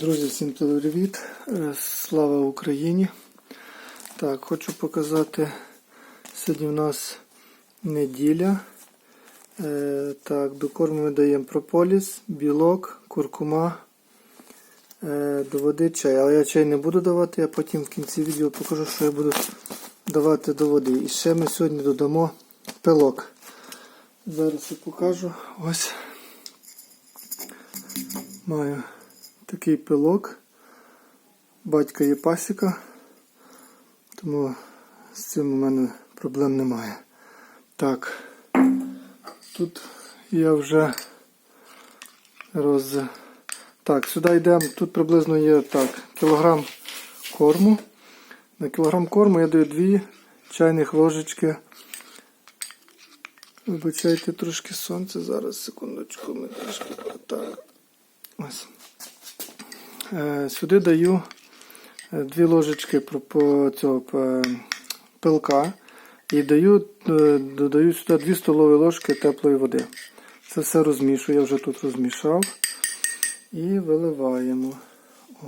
Друзі, всім привіт! Е, Слава Україні! Так, хочу показати, сьогодні у нас неділя. Е, Так, до корму ми даємо прополіс, білок, куркума, е, до води чай. Але я чай не буду давати, я потім в кінці відео покажу, що я буду давати до води. І ще ми сьогодні додамо пилок. Зараз я покажу. Ось. Маю такий пилок. Батька є пасіка, тому з цим у мене проблем немає. Так, тут я вже роз... Так, сюди йдемо, тут приблизно є так, кілограм корму. На кілограм корму я даю 2 чайних ложечки. Вибачайте трошки сонце, зараз секундочку, ми трошки так. Ось. Е, Сюди даю е, дві ложечки цього пилка і даю, е, додаю сюди 2 столові ложки теплої води. Це все розмішую, я вже тут розмішав. І виливаємо.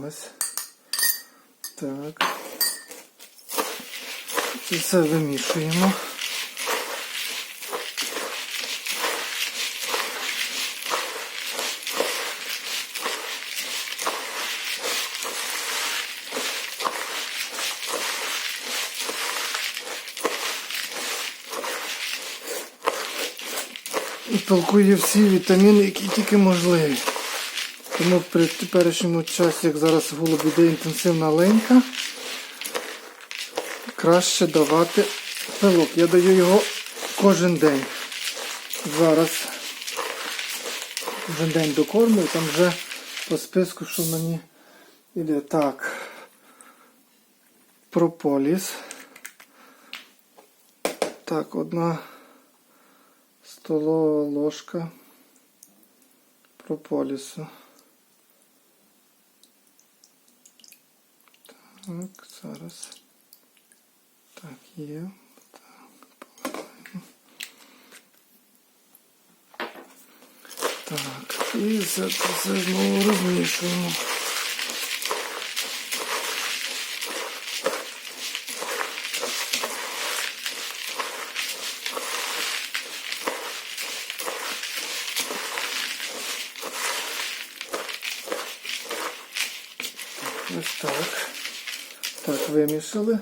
Ось. Так. Це все вимішуємо. І пилкує всі вітаміни, які тільки можливі. Тому при теперішньому часі, як зараз в голубі йде інтенсивна ленька, краще давати пилок. Я даю його кожен день. Зараз кожен день до корму і там вже по списку, що мені йде. Так. Прополіс. Так, одна столова ложка прополісу. Так, зараз. Так, є. Так, поливаємо. Так, і це все знову розмішуємо. Ось так. Так, вимішали.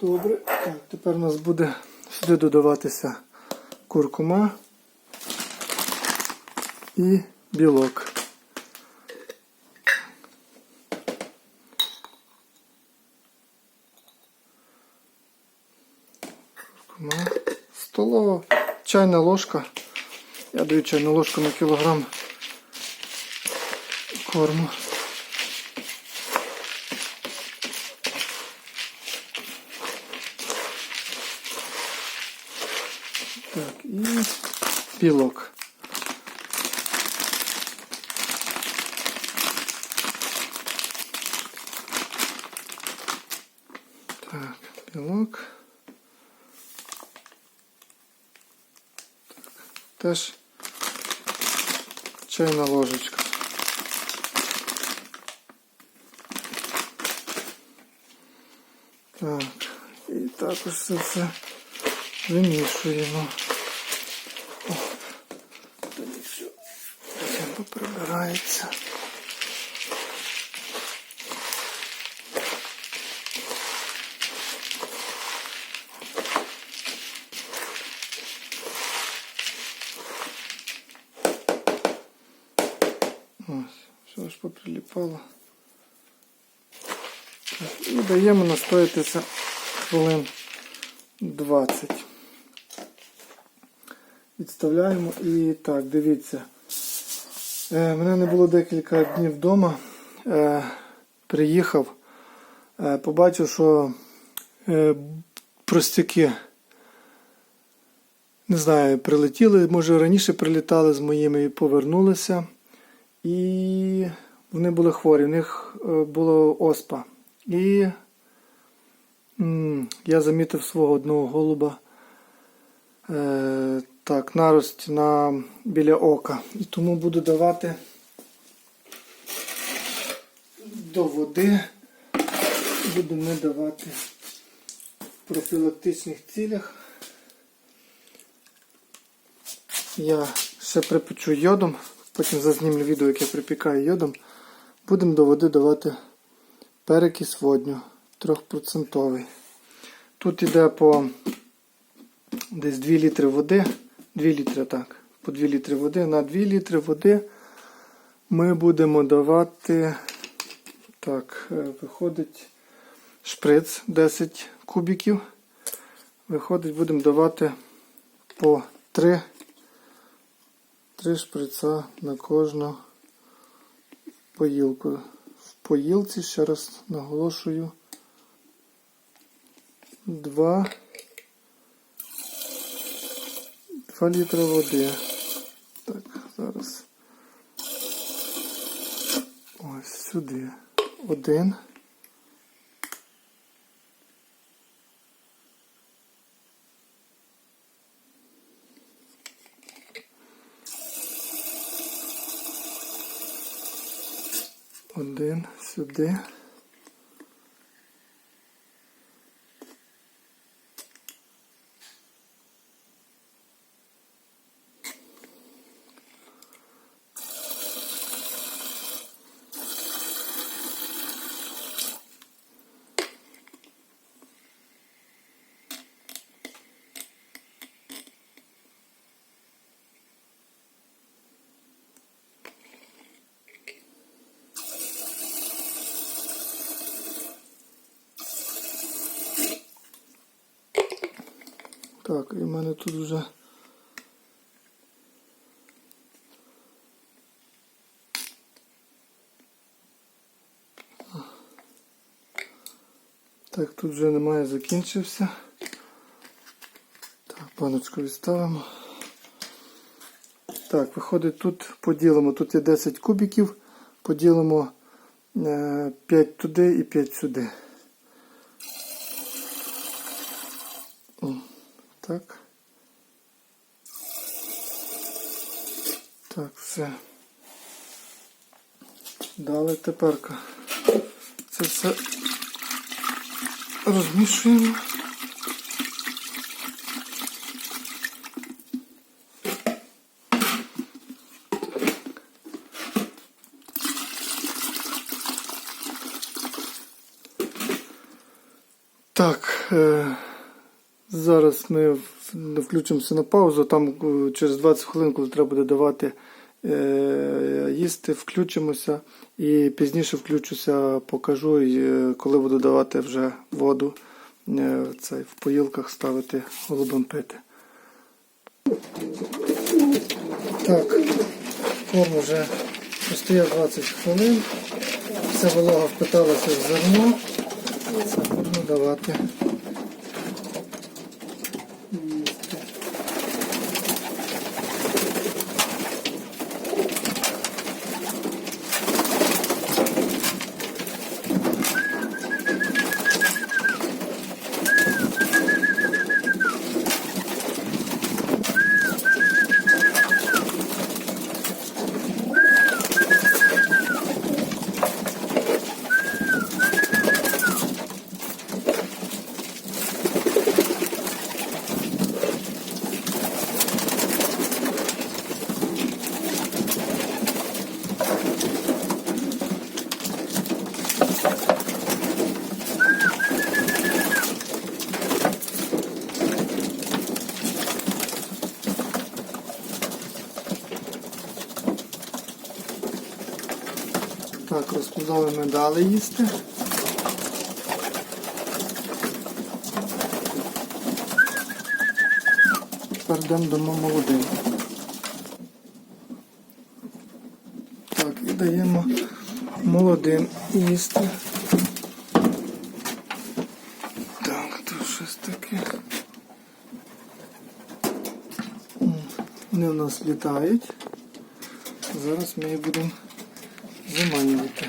Добре. Так, тепер у нас буде сюди додаватися куркума і білок. Куркума. Столова чайна ложка. Я даю чайну ложку на кілограм корму. білок. Так, білок. Так, теж чайна ложечка. Так, і також це все вимішуємо. Поприбирається. Ось, все ж поприліпало. Так, і даємо настоятися хвилин 20. Відставляємо і так, дивіться. Е, мене не було декілька днів вдома. Е, приїхав, е, побачив, що простяки, не знаю, прилетіли, може раніше прилітали з моїми і повернулися. І вони були хворі, в них була оспа. І я замітив свого одного голуба. Так, нарость на біля ока. І тому буду давати до води будемо ми давати в профілактичних цілях. Я ще припечу йодом, потім зазнімлю відео, як я припікаю йодом. Будемо до води давати перекис водню 3%. Тут йде по десь 2 літри води. 2 літри так. По 2 літри води. На 2 літри води ми будемо давати. Так, е, виходить шприц 10 кубиків. Виходить, будемо давати по 3, 3 шприца на кожну поїлку. В поїлці, ще раз наголошую, 2, 2 літри води. Так, зараз. Ось сюди. Один. Один сюди. Так, і в мене тут вже. Так, тут вже немає, закінчився. Так, баночку відставимо. Так, виходить тут поділимо. Тут є 10 кубиків, поділимо е, 5 туди і 5 сюди. Так. Так, все. Далі теперка. Це все розмішуємо. Так, е, зараз ми включимося на паузу. Там е, через 20 хвилин, коли треба буде давати е, їсти, включимося і пізніше включуся, покажу, е, коли буду давати вже воду в поїлках ставити голубам пити. Так, корм вже постояв 20 хвилин. Вся волога впиталася в зерно. Це будемо давати. Так, розкладали ми дали їсти. Тепер йдемо до молодим. Так, і даємо молодим їсти. Так, тут щось таке. Вони в нас літають. Зараз ми їх будемо заманювати.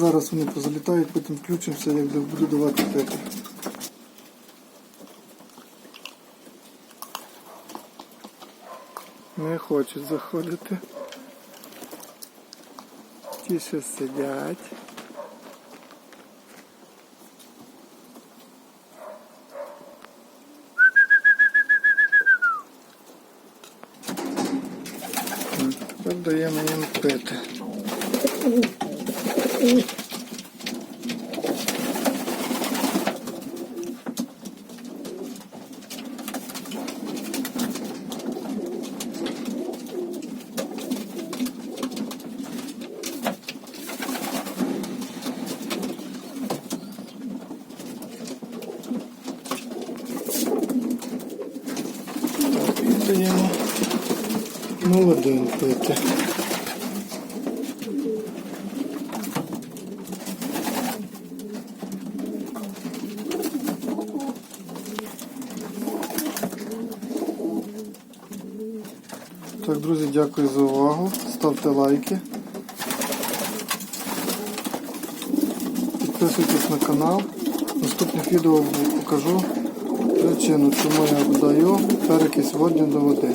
Зараз вони позалітають, потім включимося, як буду давати пити. Не хочуть заходити. Ті ще сидять. Тепер даємо їм пити. Даємо молодим пити. Так, друзі, дякую за увагу. Ставте лайки. Підписуйтесь на канал. В наступних відео покажу причину, чому я додаю перекись водню до води.